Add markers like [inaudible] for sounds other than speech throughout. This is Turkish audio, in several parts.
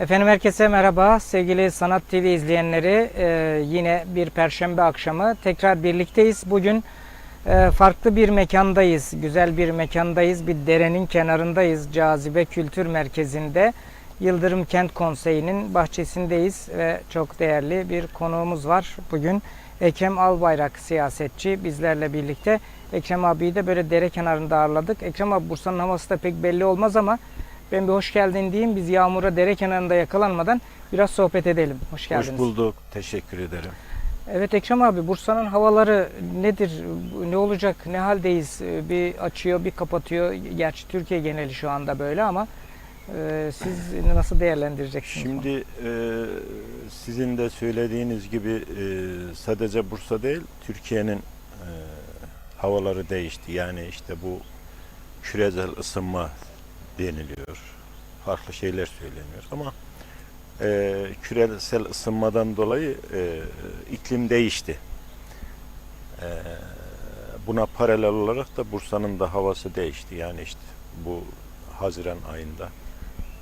Efendim herkese merhaba sevgili Sanat TV izleyenleri Ee, yine bir perşembe akşamı tekrar birlikteyiz. Bugün e, farklı bir mekandayız, güzel bir mekandayız, bir derenin kenarındayız, Cazibe Kültür Merkezi'nde Yıldırım Kent Konseyi'nin bahçesindeyiz ve çok değerli bir konuğumuz var bugün. Ekrem Albayrak siyasetçi bizlerle birlikte. Ekrem abiyi de böyle dere kenarında ağırladık. Ekrem abi Bursa'nın havası da pek belli olmaz ama ben bir hoş geldin diyeyim. Biz yağmura dere kenarında yakalanmadan biraz sohbet edelim. Hoş geldiniz. Hoş bulduk. Teşekkür ederim. Evet Ekrem abi Bursa'nın havaları nedir? Ne olacak? Ne haldeyiz? Ee, Bir açıyor, bir kapatıyor. Gerçi Türkiye geneli şu anda böyle ama e, siz nasıl değerlendireceksiniz? Şimdi e, sizin de söylediğiniz gibi e, sadece Bursa değil, Türkiye'nin e, havaları değişti. Yani işte bu küresel ısınma deniliyor. Farklı şeyler söyleniyor ama e, küresel ısınmadan dolayı e, iklim değişti. E, buna paralel olarak da Bursa'nın da havası değişti. Yani işte bu Haziran ayında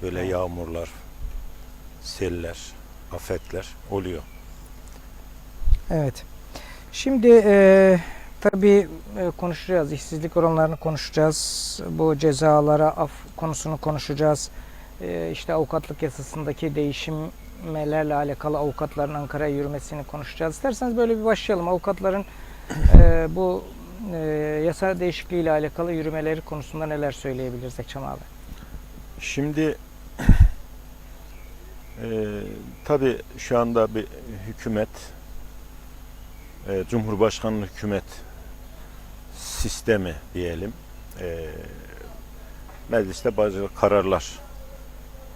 böyle yağmurlar, seller, afetler oluyor. Evet. Şimdi e, tabii e, konuşacağız. İşsizlik oranlarını konuşacağız. Bu cezalara af konusunu konuşacağız. E, işte avukatlık yasasındaki değişimlerle alakalı avukatların Ankara'ya yürümesini konuşacağız. İsterseniz böyle bir başlayalım. Avukatların e, bu yasa değişikliği ile alakalı yürümeleri konusunda neler söyleyebiliriz Ekrem abi? Şimdi e, tabii şu anda bir hükümet, e, Cumhurbaşkanlığı hükümet sistemi diyelim. E, mecliste bazı kararlar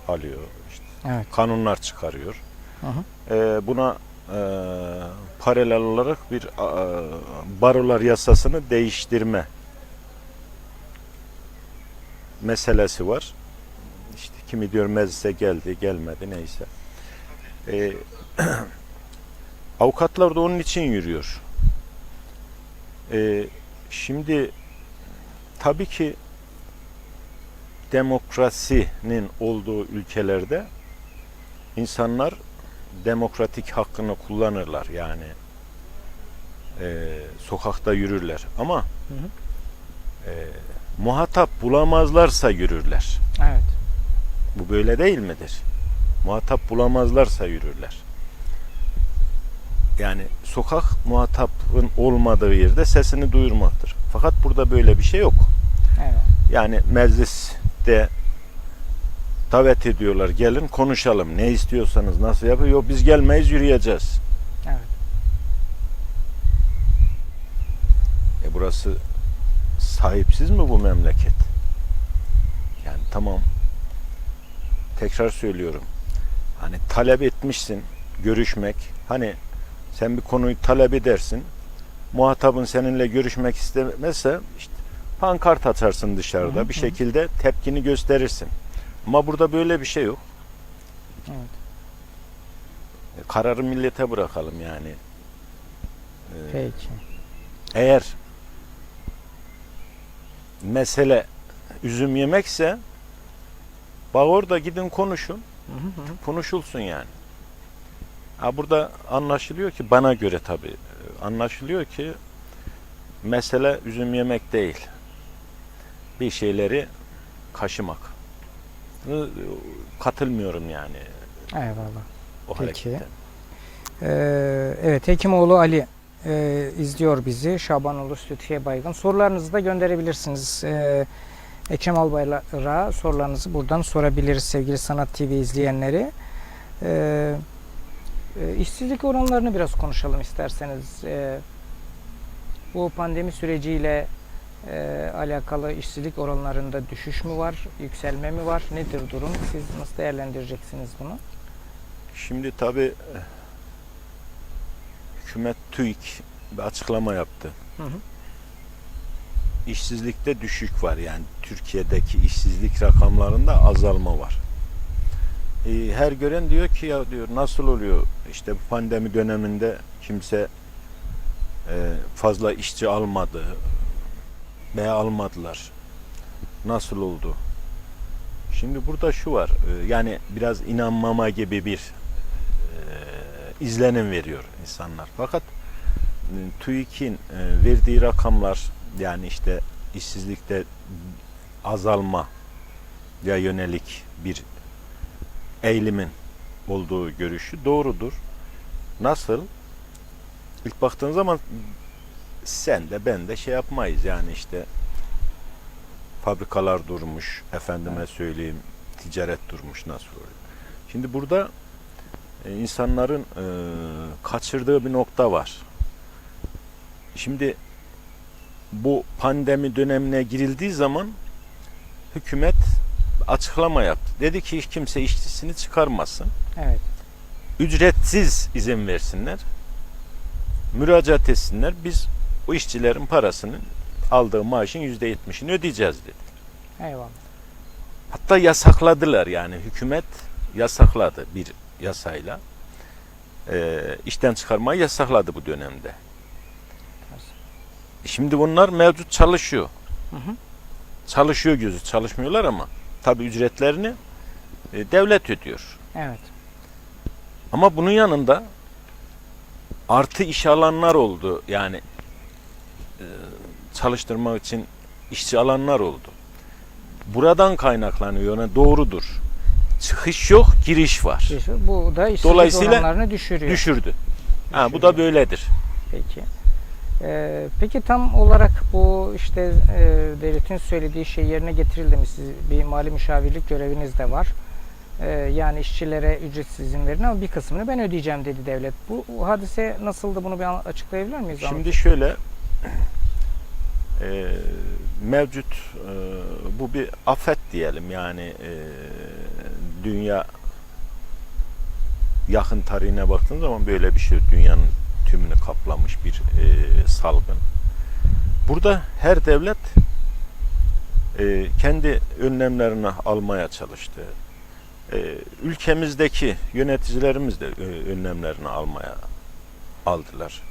alıyor, işte Evet. kanunlar çıkarıyor. Hı hı. E, buna e, paralel olarak bir e, barolar yasasını değiştirme meselesi var. İşte kimi diyor meclise geldi, gelmedi neyse. E, [clears throat] avukatlar da onun için yürüyor. E, şimdi tabii ki demokrasinin olduğu ülkelerde insanlar demokratik hakkını kullanırlar yani e, sokakta yürürler ama Hı hı. e, muhatap bulamazlarsa yürürler. Evet. Bu böyle değil midir? Muhatap bulamazlarsa yürürler. Yani sokak muhatapın olmadığı yerde sesini duyurmaktır. Fakat burada böyle bir şey yok. Evet. Yani mecliste davet ediyorlar gelin konuşalım ne istiyorsanız nasıl yapıyor yok biz gelmeyiz yürüyeceğiz. Evet. E burası sahipsiz mi bu memleket? Yani tamam. Tekrar söylüyorum. Hani talep etmişsin görüşmek. Hani sen bir konuyu talep edersin. Muhatabın seninle görüşmek istemezse işte pankart atarsın dışarıda. Hı hı, bir şekilde tepkini gösterirsin. Ama burada böyle bir şey yok. Evet. E, Kararı millete bırakalım yani. E, Peki. Eğer mesele üzüm yemekse bak orada gidin konuşun. Hı hı. Konuşulsun yani. Ha burada anlaşılıyor ki bana göre tabi anlaşılıyor ki mesele üzüm yemek değil. Bir şeyleri kaşımak. Katılmıyorum yani Eyvallah. o Peki. harekete. Ee, evet Hekimoğlu Ali e, izliyor bizi. Şabanoğlu Lütfiye Baygın. Sorularınızı da gönderebilirsiniz. Ee, Ekrem Albayrak'a sorularınızı buradan sorabiliriz sevgili Sanat TV izleyenleri. Ee, e, işsizlik oranlarını biraz konuşalım isterseniz. Ee, bu pandemi süreciyle e, alakalı işsizlik oranlarında düşüş mü var, yükselme mi var? Nedir durum? Siz nasıl değerlendireceksiniz bunu? Şimdi tabi hükümet TÜİK bir açıklama yaptı. Hı hı. işsizlikte düşük var. Yani Türkiye'deki işsizlik rakamlarında azalma var. Ee, her gören diyor ki ya diyor nasıl oluyor işte pandemi döneminde kimse e, fazla işçi almadı veya almadılar. Nasıl oldu? Şimdi burada şu var. e, Yani biraz inanmama gibi bir e, izlenim veriyor insanlar. Fakat e, TÜİK'in verdiği rakamlar yani işte işsizlikte azalma ya yönelik bir eğilimin olduğu görüşü doğrudur. Nasıl? İlk baktığın zaman sen de ben de şey yapmayız yani işte fabrikalar durmuş, efendime söyleyeyim ticaret durmuş nasıl oluyor? Şimdi burada e, insanların e, kaçırdığı bir nokta var. Şimdi bu pandemi dönemine girildiği zaman hükümet açıklama yaptı. Dedi ki hiç kimse işçisini çıkarmasın. Evet. Ücretsiz izin versinler. Müracaat etsinler. Biz o işçilerin parasını aldığı maaşın yüzde yetmişini ödeyeceğiz dedi. Eyvallah. Hatta yasakladılar yani hükümet yasakladı bir yasayla. Ee, işten çıkarmayı yasakladı bu dönemde. Şimdi bunlar mevcut çalışıyor. Hı hı. Çalışıyor gözü çalışmıyorlar ama tabi ücretlerini e, devlet ödüyor. Evet. Ama bunun yanında artı iş alanlar oldu. Yani e, çalıştırmak için işçi alanlar oldu. Buradan kaynaklanıyor. Yani doğrudur. Çıkış yok, giriş var. Bu da işsizlik Dolayısıyla oranlarını düşürüyor. Düşürdü. Ha, bu da böyledir. Peki. Ee, peki tam olarak bu işte e, devletin söylediği şey yerine getirildi mi? Siz bir mali müşavirlik göreviniz de var. Ee, yani işçilere ücretsiz izin verin ama bir kısmını ben ödeyeceğim dedi devlet. Bu, bu hadise nasıldı bunu bir açıklayabilir miyiz? Şimdi şöyle e, mevcut e, bu bir afet diyelim yani e, dünya yakın tarihine baktığın zaman böyle bir şey dünyanın tümünü kaplamış bir e, salgın. Burada her devlet e, kendi önlemlerini almaya çalıştı. E, ülkemizdeki yöneticilerimiz de e, önlemlerini almaya aldılar.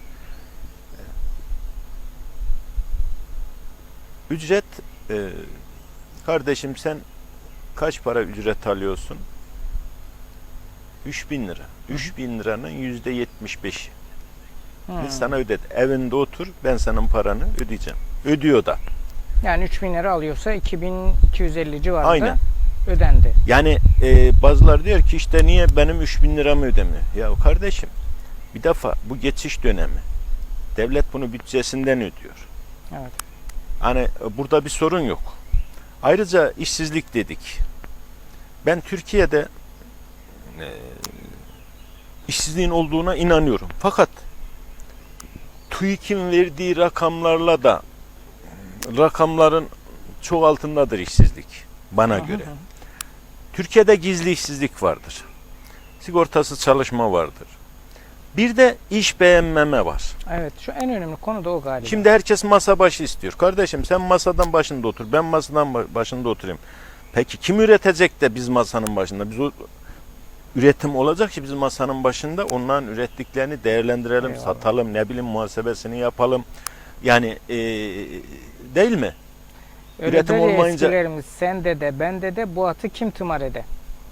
Ücret e, kardeşim sen kaç para ücret alıyorsun? 3000 lira. 3000 liranın yüzde 75'i. Biz sana ödet. Evinde otur ben senin paranı ödeyeceğim. Ödüyor da. Yani 3000 lira alıyorsa 2250 civarında Aynen. ödendi. Yani e, bazıları diyor ki işte niye benim 3000 liramı ödemiyor? Ya kardeşim bir defa bu geçiş dönemi. Devlet bunu bütçesinden ödüyor. Evet. Hani e, burada bir sorun yok. Ayrıca işsizlik dedik. Ben Türkiye'de e, işsizliğin olduğuna inanıyorum. Fakat TÜİK'in verdiği rakamlarla da rakamların çok altındadır işsizlik bana göre. Türkiye'de gizli işsizlik vardır. Sigortasız çalışma vardır. Bir de iş beğenmeme var. Evet şu en önemli konu da o galiba. Şimdi herkes masa başı istiyor. Kardeşim sen masadan başında otur. Ben masadan ba- başında oturayım. Peki kim üretecek de biz masanın başında? Biz o üretim olacak ki biz masanın başında onların ürettiklerini değerlendirelim, Eyvallah. satalım, ne bileyim muhasebesini yapalım. Yani eee, değil mi? Öyle üretim olmayınca- eskilerimiz sende de bende de bu atı kim tımar ede?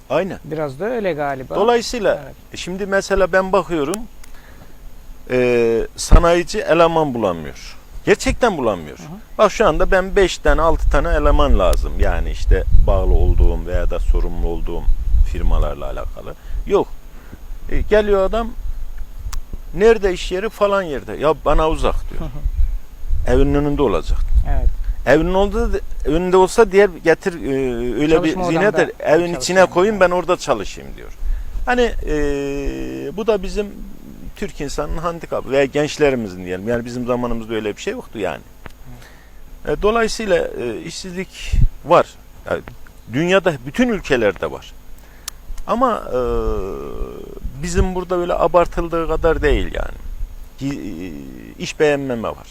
Aynen. Biraz da öyle galiba. Dolayısıyla Evet. e, şimdi mesela ben bakıyorum eee, sanayici eleman bulamıyor. Gerçekten bulamıyor. Hı hı. Bak şu anda ben 5 tane 6 tane eleman lazım. Yani işte bağlı olduğum veya da sorumlu olduğum firmalarla alakalı. Yok. E, geliyor adam nerede iş yeri falan yerde. Ya bana uzak diyor. Evinin önünde olacak. evet. Evinin oldu önünde olsa diğer getir e, öyle Çalışma bir zinet odamda evin içine koyayım ben orada çalışayım diyor. Hani e, bu da bizim Türk insanının handikapı veya gençlerimizin diyelim. Yani bizim zamanımızda öyle bir şey yoktu yani. E, dolayısıyla e, işsizlik var. Yani dünyada bütün ülkelerde var. Ama e, bizim burada böyle abartıldığı kadar değil yani. E, İş beğenmeme var.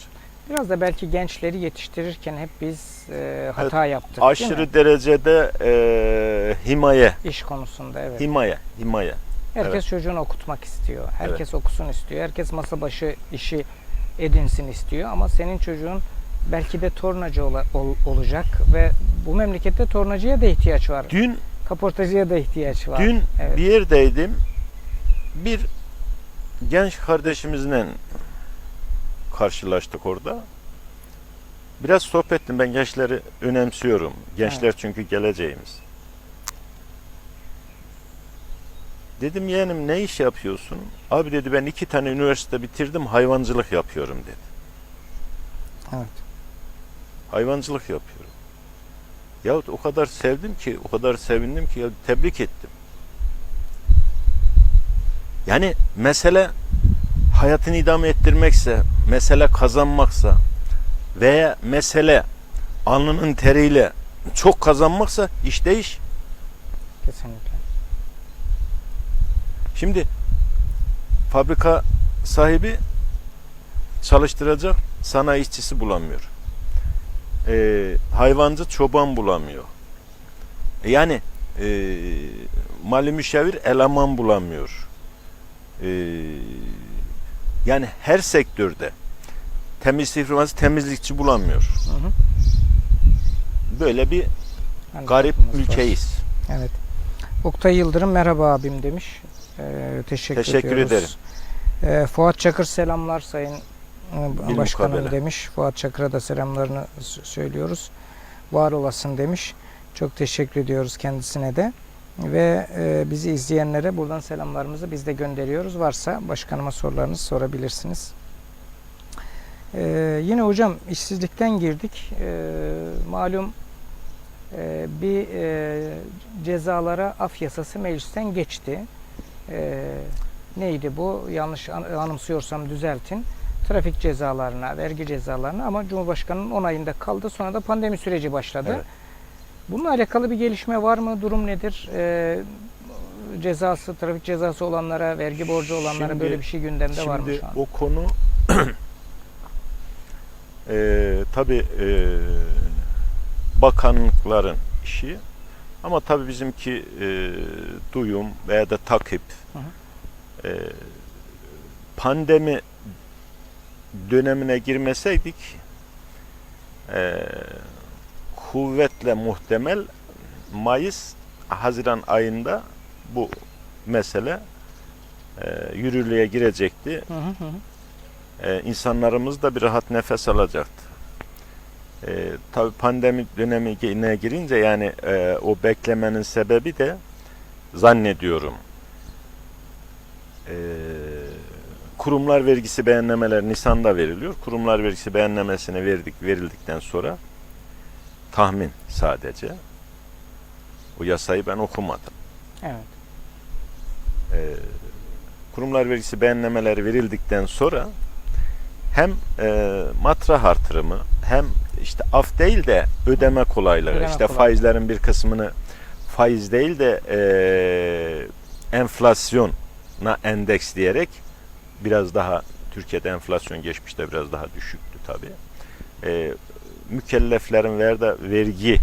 Biraz da belki gençleri yetiştirirken hep biz e, hata yaptık değil mi? aşırı derecede e, himaye, iş konusunda evet. himaye, himaye. Herkes evet. çocuğunu okutmak istiyor. Herkes okusun istiyor. Herkes masa başı işi edinsin istiyor ama senin çocuğun belki de tornacı ola- ol- olacak ve bu memlekette tornacıya da ihtiyaç var. Dün Kaportacıya da ihtiyaç var. dün Evet. bir yerdeydim. Bir genç kardeşimizle karşılaştık orada. Biraz sohbet ettim. Ben gençleri önemsiyorum. Gençler çünkü geleceğimiz. Dedim yeğenim ne iş yapıyorsun? Abi dedi ben iki tane üniversite bitirdim hayvancılık yapıyorum dedi. Evet. Hayvancılık yapıyorum. Yahut o kadar sevdim ki, o kadar sevindim ki tebrik ettim. Yani mesele hayatını idame ettirmekse, mesele kazanmaksa veya mesele alnının teriyle çok kazanmaksa iş değiş. Kesinlikle. Şimdi fabrika sahibi çalıştıracak sanayi işçisi bulamıyor. Ee, hayvancı çoban bulamıyor. E Yani e, mali müşavir eleman bulamıyor. E, yani her sektörde temizlik firması temizlikçi bulamıyor. Hı hı. Böyle bir Hani garip bakımız var. ülkeyiz. Evet. Oktay Yıldırım merhaba abim demiş. Ee, teşekkür, Teşekkür ediyoruz. Ee, Fuat Çakır selamlar sayın e, başkanım mukabele. demiş. Fuat Çakır'a da selamlarını söylüyoruz. Var olasın demiş. Çok teşekkür ediyoruz kendisine de. Ve e, bizi izleyenlere buradan selamlarımızı biz de gönderiyoruz. Varsa başkanıma sorularınızı sorabilirsiniz. Ee, yine hocam işsizlikten girdik. Ee, malum e, bir e, cezalara af yasası meclisten geçti. E, neydi bu? Yanlış an- anımsıyorsam düzeltin. Trafik cezalarına, vergi cezalarına ama Cumhurbaşkanı'nın onayında kaldı. Sonra da pandemi süreci başladı. Evet. Bununla alakalı bir gelişme var mı? Durum nedir? E, cezası, trafik cezası olanlara, vergi borcu olanlara Şimdi- böyle bir şey gündemde var mı Şimdi şu an? o konu [clears throat] eee tabi bakanlıkların işi ama tabi bizimki eee, duyum veya da takip Hı hı. eee, pandemi dönemine girmeseydik eee, kuvvetle muhtemel Mayıs Haziran ayında bu mesele eee, yürürlüğe girecekti. Hı hı hı. Ee, insanlarımız da bir rahat nefes alacaktı. Ee, tabii pandemi dönemine girince yani e, o beklemenin sebebi de zannediyorum e, kurumlar vergisi beyannameler Nisan'da veriliyor. Kurumlar vergisi beyannamesini verdik verildikten sonra tahmin sadece o yasayı ben okumadım. Evet. e, kurumlar vergisi beyannameleri verildikten sonra hem e, matrah artırımı hem işte af değil de ödeme kolaylığı Ödeme işte kolaylığı. faizlerin bir kısmını faiz değil de e, enflasyona endeksleyerek biraz daha Türkiye'de enflasyon geçmişte biraz daha düşüktü tabi. E, mükelleflerin veya da vergi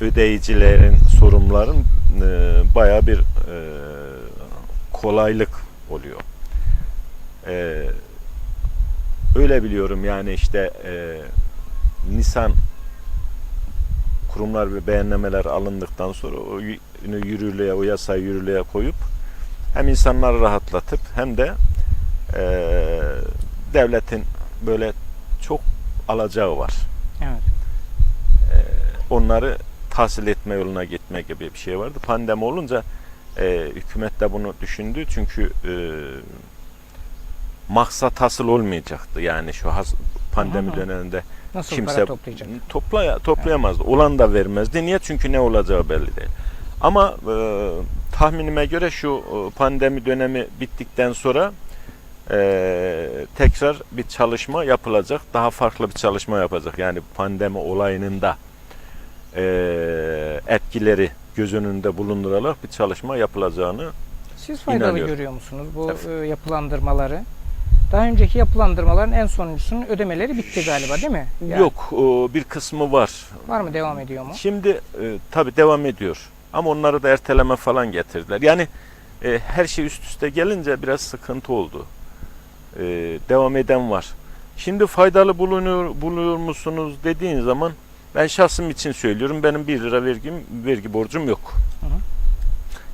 ödeyicilerin, sorumluların e, baya bir e, kolaylık oluyor. E, öyle biliyorum yani işte e, Nisan kurumlar ve beyannameler alındıktan sonra o yürürlüğe, o yasayı yürürlüğe koyup hem insanları rahatlatıp hem de e, devletin böyle çok alacağı var Evet. onları tahsil etme yoluna gitme gibi bir şey vardı. Pandemi olunca e, hükümet de bunu düşündü çünkü e, maksat hasıl olmayacaktı. Yani şu has, pandemi Aha. döneminde Nasıl kimse toplayacak? toplaya, toplayamazdı. Olan da vermezdi. Niye? Çünkü ne olacağı belli değil. Ama e, tahminime göre şu e, pandemi dönemi bittikten sonra e, tekrar bir çalışma yapılacak. Daha farklı bir çalışma yapacak. Yani pandemi olayının da e, etkileri göz önünde bulundurarak bir çalışma yapılacağını Siz faydalı İnanıyorum. görüyor musunuz bu Evet. yapılandırmaları? Daha önceki yapılandırmaların en sonuncusunun ödemeleri bitti galiba değil mi? Yani yok bir kısmı var. Var mı devam ediyor mu? Şimdi e, tabi devam ediyor. Ama onları da erteleme falan getirdiler. Yani e, her şey üst üste gelince biraz sıkıntı oldu. E, devam eden var. Şimdi faydalı bulunuyor, buluyor musunuz dediğin zaman ben şahsım için söylüyorum. Benim 1 lira vergim, vergi borcum yok. Hı hı.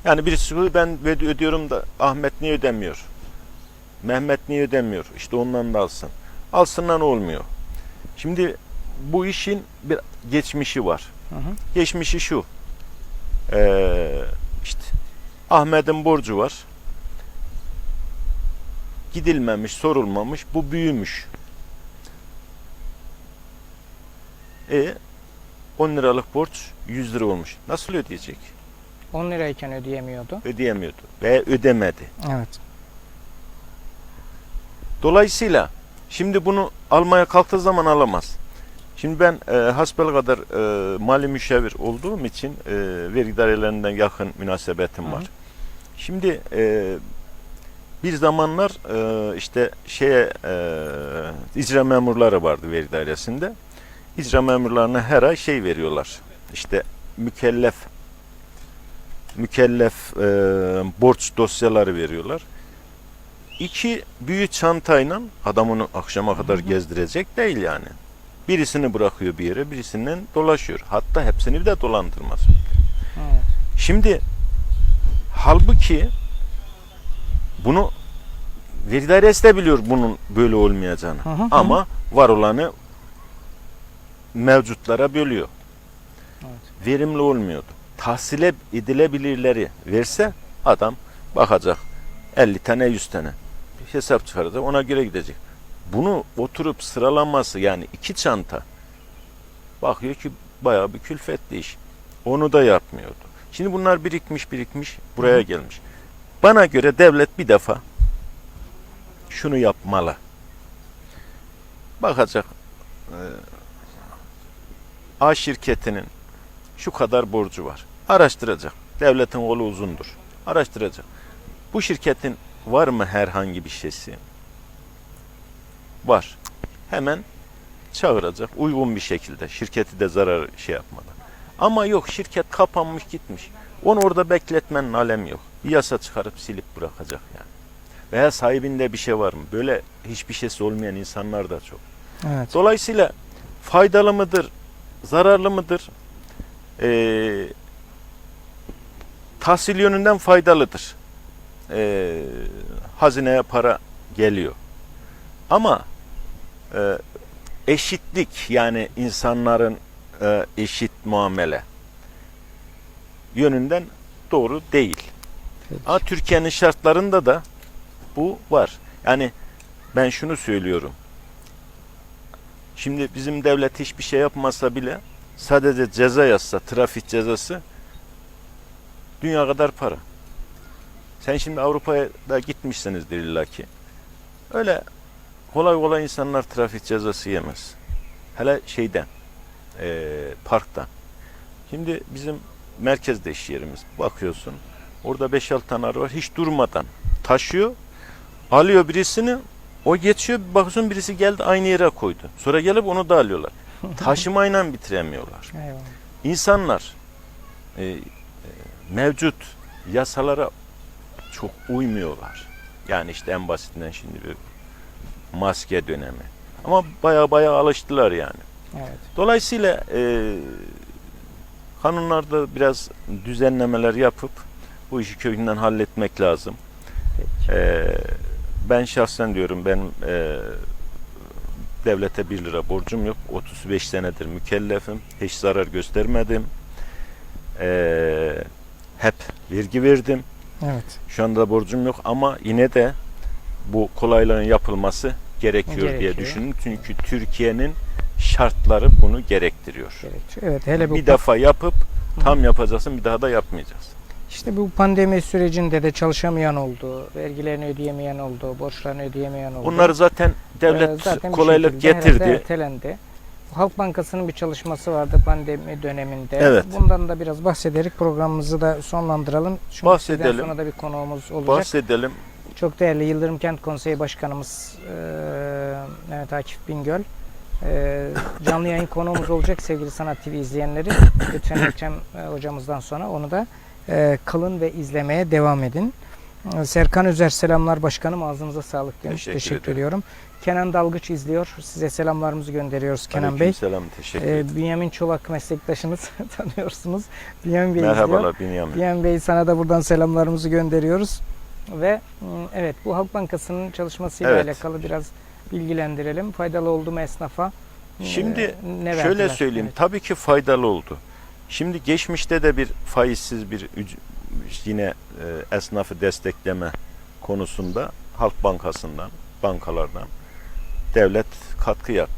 Yani birisi ben ödüyorum da Ahmet niye ödemiyor? Mehmet niye ödemiyor? İşte ondan da alsın. Alsınlar olmuyor. Şimdi bu işin bir geçmişi var. Hı hı. Geçmişi şu. Ee, işte Ahmet'in borcu var. Gidilmemiş, sorulmamış. Bu büyümüş. E 10 liralık borç 100 lira olmuş. Nasıl ödeyecek? 10 lirayken ödeyemiyordu. Ödeyemiyordu ve ödemedi. Evet. Dolayısıyla şimdi bunu almaya kalktığı zaman alamaz. Şimdi ben e, hasbel kadar e, mali müşavir olduğum için e, vergi dairelerinden yakın münasebetim Hı hı. var. Şimdi e, bir zamanlar e, işte şeye e, icra memurları vardı vergi dairesinde. İcra memurlarına her ay şey veriyorlar. İşte mükellef mükellef e, borç dosyaları veriyorlar. İki büyük çantayla adam onu akşama kadar gezdirecek değil yani. Birisini bırakıyor bir yere, birisinden dolaşıyor. Hatta hepsini bir de dolandırmaz. Evet. Şimdi halbuki bunu veri dairesi de biliyor bunun böyle olmayacağını. Hı hı. Ama var olanı mevcutlara bölüyor. Evet. Verimli olmuyordu. Tahsile edilebilirleri verse adam bakacak 50 tane 100 tane hesap çıkaracak ona göre gidecek. Bunu oturup sıralaması yani iki çanta bakıyor ki bayağı bir külfetli iş. Onu da yapmıyordu. Şimdi bunlar birikmiş birikmiş buraya Hı gelmiş. Bana göre devlet bir defa şunu yapmalı. Bakacak e, A şirketinin şu kadar borcu var. Araştıracak. Devletin kolu uzundur. Araştıracak. Bu şirketin var mı herhangi bir şeysi? Var. Hemen çağıracak uygun bir şekilde. Şirketi de zarar şey yapmadan. Ama yok şirket kapanmış gitmiş. Onu orada bekletmenin alemi yok. Bir yasa çıkarıp silip bırakacak yani. Veya sahibinde bir şey var mı? Böyle hiçbir şeysi olmayan insanlar da çok. Evet. Dolayısıyla faydalı mıdır, zararlı mıdır? Ee, tahsil yönünden faydalıdır. Ee, hazineye para geliyor. Ama e, eşitlik yani insanların e, eşit muamele yönünden doğru değil. Peki. Ama Türkiye'nin şartlarında da bu var. Yani ben şunu söylüyorum. Şimdi bizim devlet hiçbir şey yapmasa bile sadece ceza yazsa, trafik cezası dünya kadar para. Sen şimdi Avrupa'ya da gitmişsinizdir illaki. Öyle kolay kolay insanlar trafik cezası yemez. Hele şeyden, eee parktan. Şimdi bizim merkezde iş yerimiz. Bakıyorsun orada 5-6 tane araba var. Hiç durmadan taşıyor. Alıyor birisini o geçiyor bir bakıyorsun birisi geldi aynı yere koydu. Sonra gelip onu da alıyorlar. [laughs] Taşımayla bitiremiyorlar. Eyvallah. İnsanlar e, e, mevcut yasalara çok uymuyorlar. Yani işte en basitinden şimdi bir maske dönemi. Ama baya baya alıştılar yani. Evet. Dolayısıyla e, kanunlarda biraz düzenlemeler yapıp bu işi kökünden halletmek lazım. Peki. E, ben şahsen diyorum benim e, devlete 1 lira borcum yok. 35 senedir mükellefim. Hiç zarar göstermedim. E, hep vergi verdim. Evet. Şu anda borcum yok ama yine de bu kolaylığın yapılması gerekiyor, diye Gerekiyor. düşündüm. Çünkü Türkiye'nin şartları bunu gerektiriyor. Gerekiyor. Evet. Hele bu Bir defa yapıp tam yapacaksın bir daha da yapmayacağız. İşte bu pandemi sürecinde de çalışamayan oldu, vergilerini ödeyemeyen oldu, borçlarını ödeyemeyen oldu. Bunları zaten Ee, devlet zaten bir kolaylık getirdi. Ertelendi. Halk Bankası'nın bir çalışması vardı pandemi döneminde. Evet. Bundan da biraz bahsederek programımızı da sonlandıralım. Çünkü Bahsedelim. sonra da bir konuğumuz olacak. Bahsedelim. Çok değerli Yıldırım Kent Konseyi Başkanımız eee Mehmet Akif Bingöl. Eee, canlı yayın konuğumuz olacak sevgili Sanat TV izleyenleri. Lütfen Ekrem e, hocamızdan sonra onu da e, kalın ve izlemeye devam edin. Serkan Özer selamlar başkanım ağzınıza sağlık demiş. Teşekkür Teşekkür, ederim. ediyorum. Kenan Dalgıç izliyor. Size selamlarımızı gönderiyoruz Kenan Bey. Aleykümselam, teşekkür ederim. Ee, Bünyamin Çolak meslektaşınız [laughs] tanıyorsunuz. Bünyamin Bey izliyor. Merhabalar Bünyamin. Bünyamin Bey sana da buradan selamlarımızı gönderiyoruz. Ve mm, evet bu Halk Bankası'nın çalışmasıyla Evet. alakalı biraz bilgilendirelim. Faydalı oldu mu esnafa? Şimdi Ee, ne Şöyle verdiler? söyleyeyim, Evet. tabii ki faydalı oldu. Şimdi geçmişte de bir faizsiz bir yine e, esnafı destekleme konusunda Halk Bankası'ndan, bankalardan devlet katkı yaptı.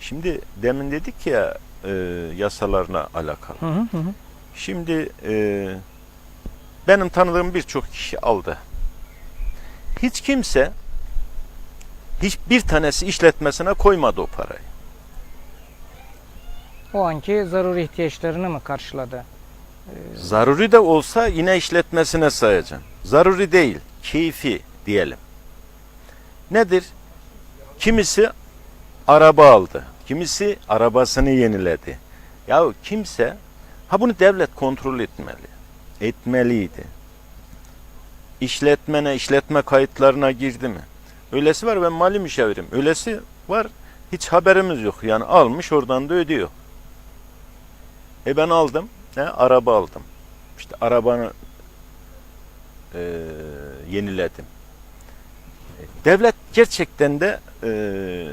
Şimdi demin dedik ya e, yasalarına alakalı. Hı hı hı. hı. Şimdi e, benim tanıdığım birçok kişi aldı. Hiç kimse hiçbir tanesi işletmesine koymadı o parayı. O anki zaruri ihtiyaçlarını mı karşıladı? Zaruri de olsa yine işletmesine sayacaksın. Zaruri değil, keyfi diyelim. Nedir? Kimisi araba aldı. Kimisi arabasını yeniledi. Ya kimse ha bunu devlet kontrol etmeli. Etmeliydi. İşletmene, işletme kayıtlarına girdi mi? Öylesi var ben mali müşavirim. Öylesi var hiç haberimiz yok. Yani almış oradan da ödüyor. E ben aldım. Ne? Araba aldım. İşte arabanı eee, yeniledim. E, Devlet gerçekten de eee,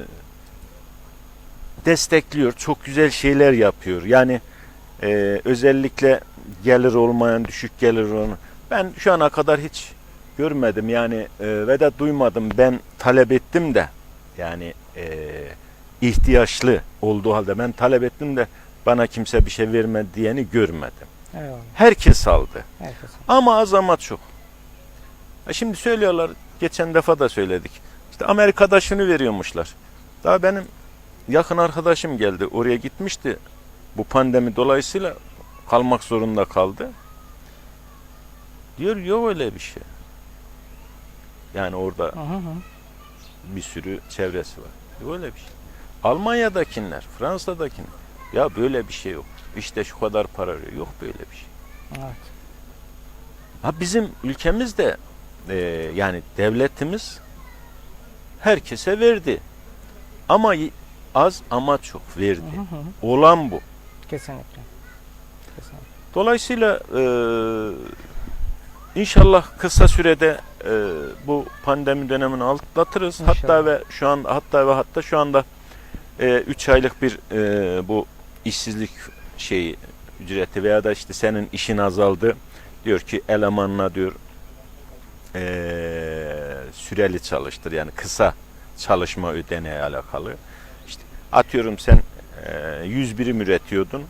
destekliyor. Çok güzel şeyler yapıyor. Yani eee, özellikle gelir olmayan, düşük gelir olan. Ben şu ana kadar hiç görmedim. Yani eee, ve de duymadım. Ben talep ettim de yani eee, ihtiyaçlı olduğu halde ben talep ettim de bana kimse bir şey vermedi diyeni görmedim. Eyvallah. Herkes aldı. Herkes. Ama az ama çok. E şimdi söylüyorlar, geçen defa da söyledik. İşte Amerika'da şunu veriyormuşlar. Daha benim yakın arkadaşım geldi, oraya gitmişti. Bu pandemi dolayısıyla kalmak zorunda kaldı. Diyor yok öyle bir şey. Yani orada hı hı. bir sürü çevresi var. Yok öyle bir şey. Almanya'dakiler, Fransa'dakiler. Ya böyle bir şey yok. İşte şu kadar para veriyor. Yok böyle bir şey. Evet. Ha bizim ülkemizde e, yani devletimiz herkese verdi. Ama az ama çok verdi. Hı hı. Olan bu. Kesinlikle. Dolayısıyla e, inşallah kısa sürede e, bu pandemi dönemini atlatırız. Hatta ve şu an hatta ve hatta şu anda 3 aylık bir e, bu işsizlik şeyi ücreti veya da işte senin işin azaldı. Diyor ki elemanına diyor e, süreli çalıştır yani kısa çalışma ödeneği alakalı. İşte atıyorum sen e, 100 birim üretiyordun.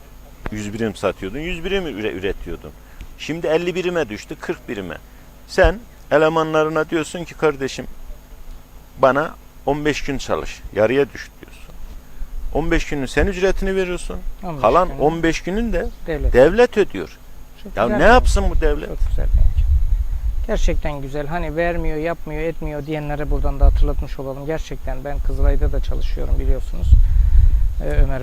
100 birim satıyordun. 100 birim üre- üretiyordun. Şimdi 50 birime düştü 40 birime. Sen elemanlarına diyorsun ki kardeşim bana 15 gün çalış. Yarıya düş diyorsun. 15 günün sen ücretini veriyorsun. 15 Kalan günü 15 günün de devlet. devlet ödüyor. Çok Ya ne yapsın bu devlet? Çok güzel bence. Gerçekten güzel. Hani vermiyor, yapmıyor, etmiyor diyenlere buradan da hatırlatmış olalım. Gerçekten ben Kızılay'da da çalışıyorum biliyorsunuz. Ee, Ömer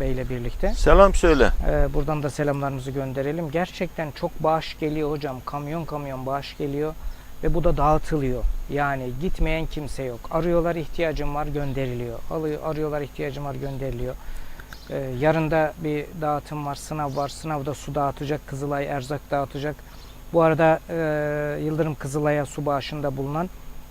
Bey'le birlikte. Selam söyle. Ee, buradan da selamlarımızı gönderelim. Gerçekten çok bağış geliyor hocam. Kamyon kamyon bağış geliyor ve bu da dağıtılıyor. Yani gitmeyen kimse yok. Arıyorlar ihtiyacım var gönderiliyor. Alıyor, arıyorlar ihtiyacım var gönderiliyor. Ee, yarın da bir dağıtım var, sınav var. Sınavda su dağıtacak, Kızılay erzak dağıtacak. Bu arada e, Yıldırım Kızılay'a su bağışında bulunan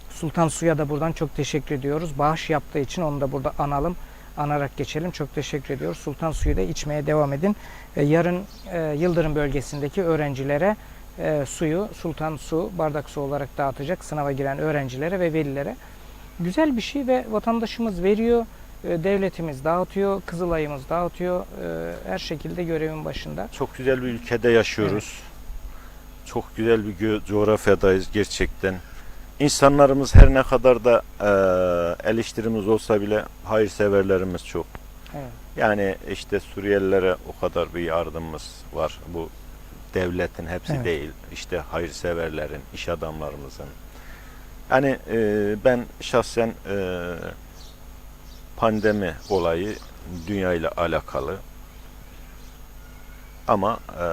Sultan Su'ya da buradan çok teşekkür ediyoruz. Bağış yaptığı için onu da burada analım anarak geçelim. Çok teşekkür ediyoruz. Sultan suyu da içmeye devam edin. E, yarın e, Yıldırım bölgesindeki öğrencilere e, suyu Sultan su bardak su olarak dağıtacak sınava giren öğrencilere ve velilere. Güzel bir şey ve vatandaşımız veriyor. e, devletimiz dağıtıyor, Kızılay'ımız dağıtıyor. E, her şekilde görevin başında. Çok güzel bir ülkede yaşıyoruz. Çok güzel bir coğrafyadayız gerçekten. İnsanlarımız her ne kadar da eee eleştirimiz olsa bile hayırseverlerimiz çok. Evet. Yani işte Suriyelilere o kadar bir yardımımız var. Bu devletin hepsi Evet. değil. İşte hayırseverlerin, iş adamlarımızın. Yani eee, ben şahsen eee, pandemi olayı dünya ile alakalı ama eee,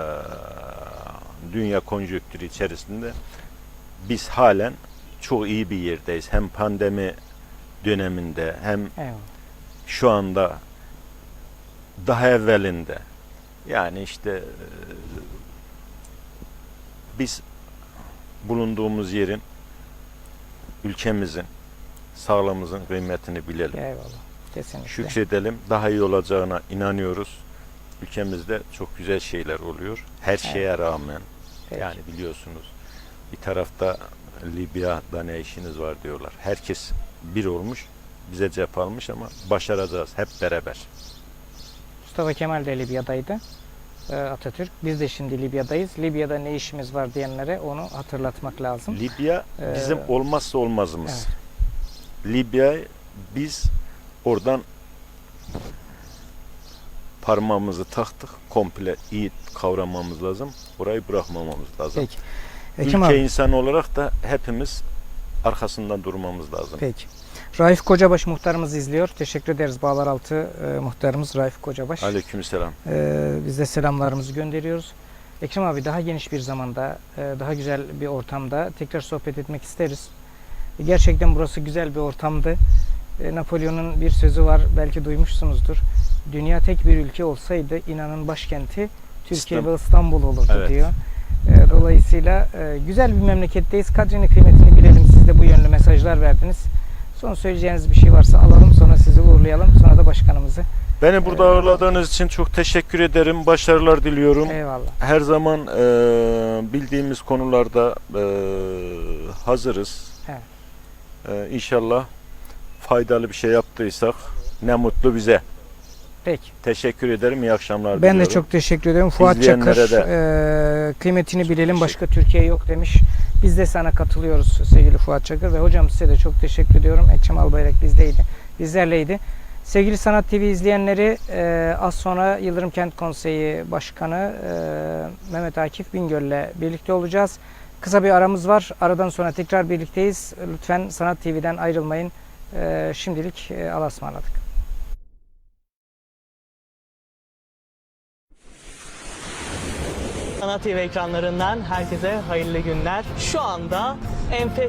dünya konjonktürü içerisinde biz halen çok iyi bir yerdeyiz. Hem pandemi döneminde hem Eyvallah. şu anda daha evvelinde yani işte e, biz bulunduğumuz yerin ülkemizin sağlığımızın kıymetini bilelim. Eyvallah. Kesinlikle. Şükredelim. Daha iyi olacağına inanıyoruz. Ülkemizde çok güzel şeyler oluyor. Her şeye rağmen. Peki. Yani biliyorsunuz bir tarafta Libya'da ne işiniz var diyorlar. Herkes bir olmuş, bize cep almış ama başaracağız hep beraber. Mustafa Kemal de Libya'daydı. Ee, Atatürk. Biz de şimdi Libya'dayız. Libya'da ne işimiz var diyenlere onu hatırlatmak lazım. Libya Ee, bizim olmazsa olmazımız. Libya biz oradan parmağımızı taktık. Komple iyi kavramamız lazım. Orayı bırakmamamız lazım. Peki. Ekim Ülke abi. insanı olarak da hepimiz arkasından durmamız lazım. Peki. Raif Kocabaş muhtarımız izliyor. Teşekkür ederiz Bağlaraltı e, muhtarımız Raif Kocabaş. Aleykümselam. Ee, biz de selamlarımızı gönderiyoruz. Ekrem abi daha geniş bir zamanda, e, daha güzel bir ortamda tekrar sohbet etmek isteriz. E, Gerçekten burası güzel bir ortamdı. E, Napolyon'un bir sözü var, belki duymuşsunuzdur. Dünya tek bir ülke olsaydı inanın başkenti Türkiye İstanbul. ve İstanbul olurdu Evet. diyor. E, Dolayısıyla e, güzel bir memleketteyiz. Kadrini kıymetini bilelim. Siz de bu yönlü mesajlar verdiniz. Son söyleyeceğiniz bir şey varsa alalım sonra sizi uğurlayalım. Sonra da başkanımızı. Beni burada Eyvallah. ağırladığınız için çok teşekkür ederim. Başarılar diliyorum. Eyvallah. Her zaman e, bildiğimiz konularda e, hazırız. Evet. E, inşallah faydalı bir şey yaptıysak ne mutlu bize. Peki. Teşekkür ederim. İyi akşamlar Ben de çok teşekkür ederim. Fuat İzleyenlere Çakır e, kıymetini çok bilelim başka Türkiye yok demiş. Biz de sana katılıyoruz sevgili Fuat Çakır ve hocam size de çok teşekkür ediyorum. Ekrem Albayrak bizdeydi. Bizlerleydi. Sevgili Sanat TV izleyenleri e, az sonra Yıldırım Kent Konseyi Başkanı e, Mehmet Akif Bingöl'le birlikte olacağız. Kısa bir aramız var. Aradan sonra tekrar birlikteyiz. Lütfen Sanat TV'den ayrılmayın. E, şimdilik e, Allah'a ısmarladık. Sanat TV ekranlarından herkese hayırlı günler. Şu anda enfes